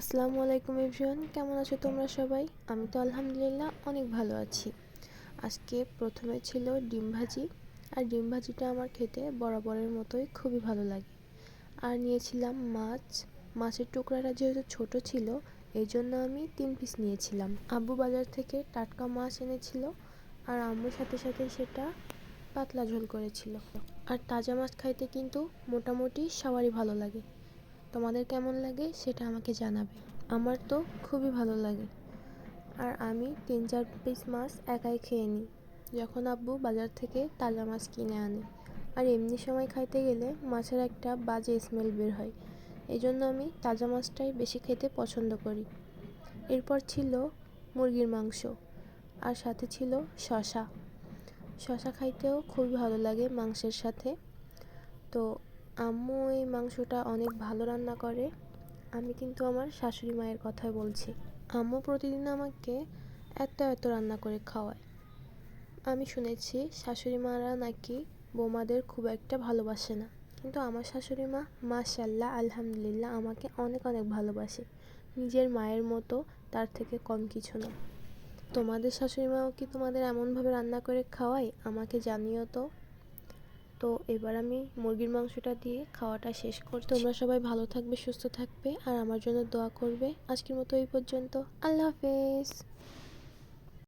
আসসালামু আলাইকুম এভরিওয়ান, কেমন আছো তোমরা সবাই? আমি তো আলহামদুলিল্লাহ অনেক ভালো আছি। আজকে প্রথমে ছিল ডিম ভাজি, আর ডিম ভাজিটা আমার খেতে বরাবরের মতোই খুবই ভালো লাগে। আর নিয়েছিলাম মাছ, মাছের টুকরাটা যেহেতু ছোট ছিল এই জন্য আমি তিন পিস নিয়েছিলাম। আব্বু বাজার থেকে টাটকা মাছ এনেছিল, আর আম্মুর সাথে সাথে সেটা পাতলা ঝোল করেছিল। আর তাজা মাছ খাইতে কিন্তু মোটামুটি সবারই ভালো লাগে। তোমাদের কেমন লাগে সেটা আমাকে জানাবে। আমার তো খুবই ভালো লাগে। আর আমি তিন চার পিস মাছ একাই খেয়ে নিই। যখন আব্বু বাজার থেকে তাজা মাছ কিনে আনে। আর এমনি সময় খাইতে গেলে মাছের একটা বাজে স্মেল বের হয়। এই জন্য আমি তাজা মাছটাই বেশি খেতে পছন্দ করি। এরপর ছিল মুরগির মাংস। আর সাথে ছিল শশা শশা খাইতেও খুবই ভালো লাগে মাংসের সাথে। তো আম্মু এই মাংসটা অনেক ভালো রান্না করে। আমি কিন্তু আমার শাশুড়ি মায়ের কথাই বলছি। আম্মু প্রতিদিন আমাকে এত এত রান্না করে খাওয়ায়। আমি শুনেছি শাশুড়ি মারা নাকি বৌমাদের খুব একটা ভালোবাসে না। কিন্তু আমার শাশুড়ি মা মাশাল্লাহ আলহামদুলিল্লাহ, আমাকে অনেক অনেক ভালোবাসে। নিজের মায়ের মতো, তার থেকে কম কিছু না। তোমাদের শাশুড়ি মাও কি তোমাদের এমনভাবে রান্না করে খাওয়ায়? আমাকে জানিও তো। তো এবার আমি মুরগির মাংসটা দিয়ে খাওয়াটা শেষ করছি। তোমরা সবাই ভালো থাকবে, সুস্থ থাকবে, আর আমার জন্য দোয়া করবে। আজকের মতো এই পর্যন্ত। আল্লাহ হাফেজ।